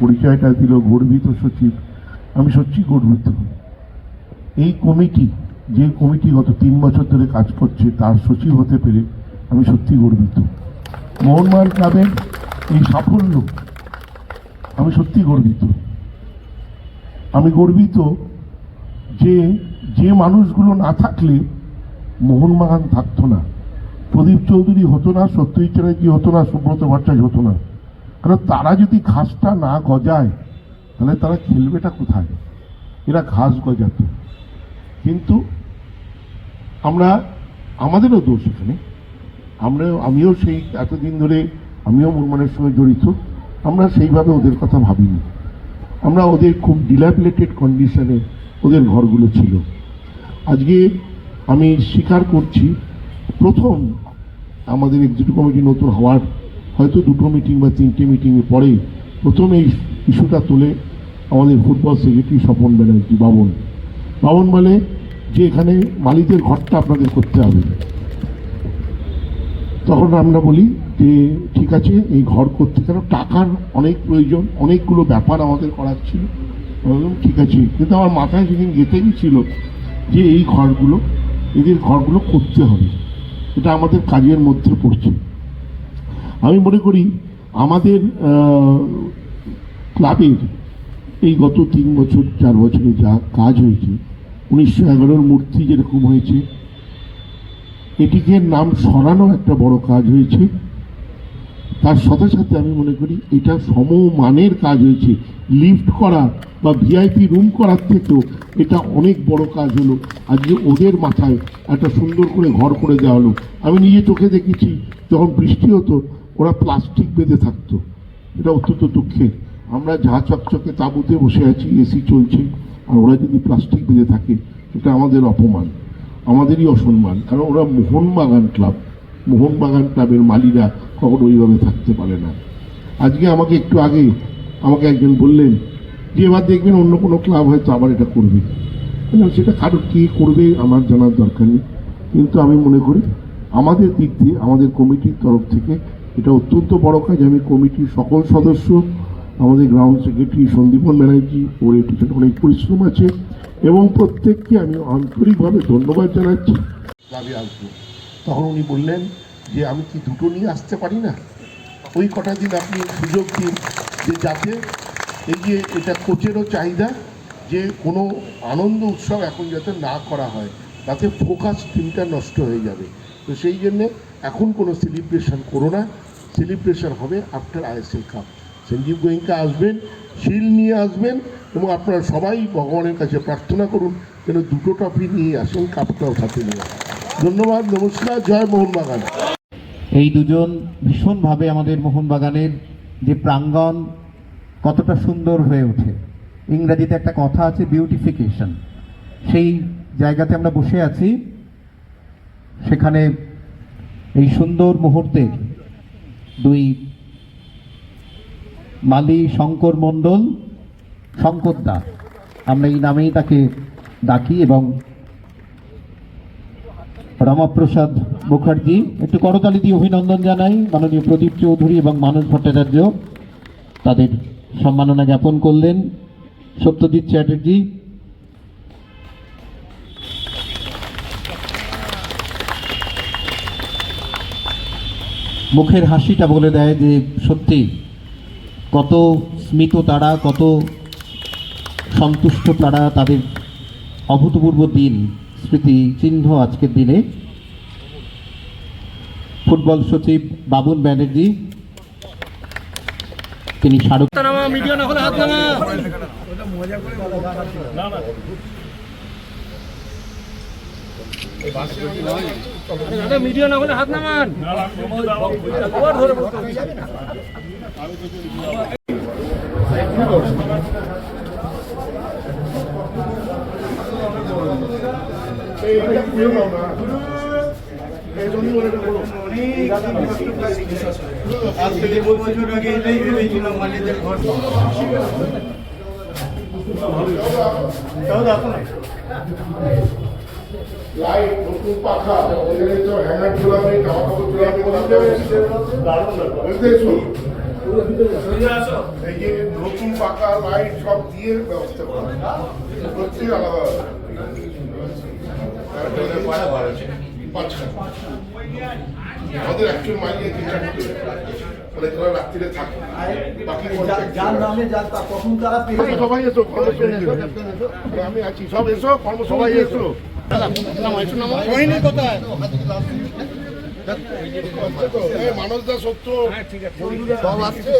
পরিচয়টা দিল গর্বিত সচিব। আমি সত্যি গর্বিত। এই কমিটি, যে কমিটি গত তিন বছর ধরে কাজ করছে, তার সচিব হতে পেরে আমি সত্যি গর্বিত। মোহনমান ক্লাবের এই সাফল্য, আমি সত্যি গর্বিত। আমি গর্বিত যে যে মানুষগুলো না থাকলে মোহনবাগান থাকতো না। প্রদীপ চৌধুরী হতো না, সত্যজিৎ চ্যাটার্জি হতো না, সুব্রত ভট্টাচার্য হতো না। কারণ তারা যদি ঘাসটা না গজায়, তাহলে তারা খেলবেটা কোথায়? এরা ঘাস গজাতো। কিন্তু আমরা, আমাদেরও দোষ এখানে। আমরা, আমিও সেই এতদিন ধরে, আমিও মুরমানের সঙ্গে জড়িত। আমরা সেইভাবে ওদের কথা ভাবিনি। আমরা ওদের খুব ডিলাপিলেটেড কন্ডিশনে ওদের ঘরগুলো ছিল। আজকে আমি স্বীকার করছি, প্রথম আমাদের এক্সিকিউটিভ কমিটি নতুন হওয়ার হয়তো দুটো মিটিং বা তিনটে মিটিংয়ে পরে প্রথম এই ইস্যুটা তুলে আমাদের ফুটবল সেক্রেটারি স্বপন ব্যানার্জি, বাবন। বাবন বলে যে এখানে মালিকের ঘরটা আপনাদের করতে হবে। তখন আমরা বলি যে, ঠিক আছে, এই ঘর করতে কেন? টাকার অনেক প্রয়োজন, অনেকগুলো ব্যাপার আমাদের করার ছিল। ঠিক আছে। কিন্তু আমার মাথায় সেদিন গেঁথে গেছিল যে এই ঘরগুলো, এদের ঘরগুলো করতে হবে। এটা আমাদের কাজের মধ্যে পড়ছে। আমি মনে করি আমাদের ক্লাবের এই গত তিন বছর, চার বছরে যা কাজ হয়েছে, উনিশশো এগারোর মূর্তি যেরকম হয়েছে, এটিকে নাম সরানো একটা বড় কাজ হয়েছে। তার সাথে সাথে আমি মনে করি এটা সমমানের কাজ হয়েছে। লিফট করা বা ভিআইপি রুম করার থেকেও এটা অনেক বড় কাজ হলো। আজকে ওদের মাথায় একটা সুন্দর করে ঘর করে দেওয়া হলো। আমি নিজে চোখে দেখেছি, যখন বৃষ্টি হতো ওরা প্লাস্টিক বেঁধে থাকতো। এটা অত্যন্ত দুঃখের। আমরা যা চকচকে তাঁবুতে বসে আছি এসি চলছে, আর ওরা যদি প্লাস্টিক বেঁধে থাকে, সেটা আমাদের অপমান। আমাদেরই অসম্মান। কারণ ওরা মোহনবাগান ক্লাব মোহনবাগান ক্লাবের মালিরা কখনো ওইভাবে থাকতে পারে না। আজকে আমাকে একটু আগে আমাকে একজন বললেন যে, এবার দেখবেন অন্য কোনো ক্লাব হয়তো আবার এটা করবে। সেটা কারও কে করবে আমার জানার দরকার নেই। কিন্তু আমি মনে করি, আমাদের দিক দিয়ে, আমাদের কমিটির তরফ থেকে এটা অত্যন্ত বড় কাজ। আমি কমিটির সকল সদস্য, আমাদের গ্রাউন্ড সেক্রেটারি সন্দীপন ব্যানার্জি ওর পিছনে অনেক পরিশ্রম আছে এবং প্রত্যেককে আমি আন্তরিকভাবে ধন্যবাদ জানাচ্ছি। ক্লাবে আসব। তখন উনি বললেন যে, আমি কি দুটো নিয়ে আসতে পারি না? ওই কটা দিন আপনি সুযোগ দিন যে যাতে এই যে এটা কোচেরও চাহিদা যে কোনো আনন্দ উৎসব এখন যাতে না করা হয়। তাতে ফোকাস টিমটা নষ্ট হয়ে যাবে। তো সেই জন্যে এখন কোনো সেলিব্রেশন করো না। সেলিব্রেশন হবে after ISL cup Sanjeev Goenka আসবেন, শিল নিয়ে আসবেন এবং আপনারা সবাই ভগবানের কাছে প্রার্থনা করুন যেন দুটো ট্রফি নিয়ে আসেন কাপটাও সাথে নিয়ে ধন্যবাদ, নমস্কার, জয় মোহনবাগান। এই দুজন ভীষণভাবে আমাদের মোহনবাগানের যে প্রাঙ্গণ, কতটা সুন্দর হয়ে ওঠে। ইংরাজিতে একটা কথা আছে বিউটিফিকেশন সেই জায়গাতে আমরা বসে আছি। সেখানে এই সুন্দর মুহূর্তে দুই মালি শঙ্কর মণ্ডল, শঙ্কর দা, আমরা এই নামেই তাকে ডাকি এবং রমাপ্রসাদ মুখার্জি, একটু করতালি দিয়ে অভিনন্দন জানাই মাননীয় প্রদীপ চৌধুরী এবং মানস ভট্টাচার্য তাদের সম্মাননা জ্ঞাপন করলেন। সত্যজিৎ চ্যাটার্জি মুখের হাসিটা বলে দেয় যে সত্যি কত স্মিত তারা কত সন্তুষ্ট তারা তাদের অভূতপূর্ব দিন। স্মৃতি চিহ্ন আজকের দিনে। ফুটবল সচিব বাবুন ব্যানার্জি তিনি স্মারক নামা মিডিয়া না হলে হাত নামা। দাদা, মিডিয়া না হলে হাত নামান। আজ থেকে বছর আগে এটাই ভেবেছিলাম মালিকদের ঘর না লাইট নতুন পাখা এখানে তো হ্যাঙ্গার ঝোলাবে জামা কাপড় ঝোলাবে বুঝতে এই যে নতুন পাকা লাইট সব দিয়ে ব্যবস্থা করা প্রত্যেক আলাদা আমাদের একজন মাইনে মানে তারা রাত্রিরে থাকে। বাকি যার নামে যার কখন তারা সবাই এসো আমি আছি। সব এসো কর্ম সবাই এসো। মানস দা সত্য সব আসছে?